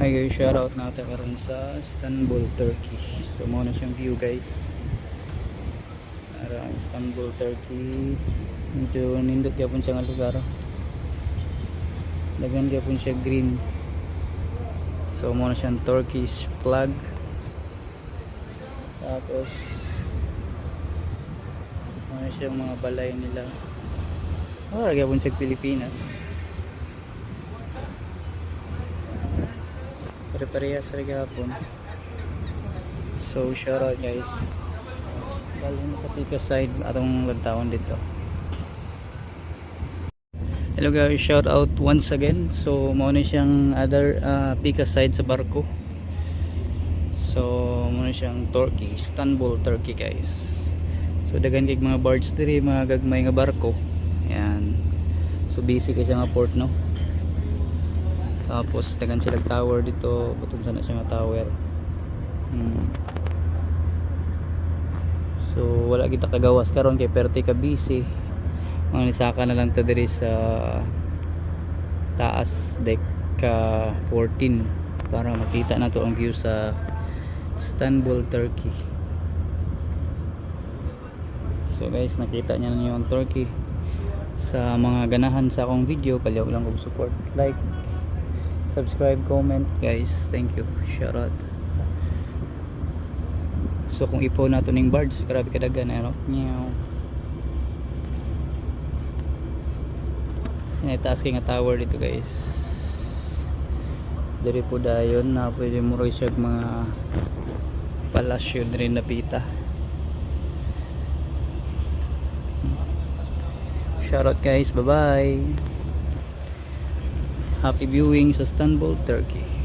Ay guys, shoutout natin karon sa Istanbul, Turkey. So mo na siyang view guys. Ara Istanbul, Turkey. Medyo nindot gyapon siya nga lugar. Dagan gyapon siya green. So mo na siyang Turkish flag. Tapos mo na siyang mga balay nila. Oh, gyapon siya Pilipinas. Pare-parehas sa gapon. So, shoutout guys. Galing sa Pika side atong lagtaon dito. Hello guys, shout out once again. So, mao na siyang other uh, Pika side sa barko. So, mao na siyang Turkey, Istanbul, Turkey guys. So, dagan kay mga barge diri, mga gagmay nga barko. Ayan. So, busy kasi nga port no. Tapos tagan sila tower dito, butod sana siya nga tower. Hmm. So wala kita kagawas karon kay perti ka busy. Mga nisaka na lang ta diri sa taas deck ka 14 para makita na to ang view sa Istanbul, Turkey. So guys, nakita niyo na yung Turkey sa mga ganahan sa akong video, palihog lang kog support, like, subscribe, comment guys. Thank you. Shout out. So kung ipo na to ning birds grabe kadagan ano meow. Yan taas kay nga tower dito guys. Diri po dayon na pwede mo rin siya mga palasyo diri na pita. Shout out guys. Bye bye Happy viewing sa Istanbul, Turkey.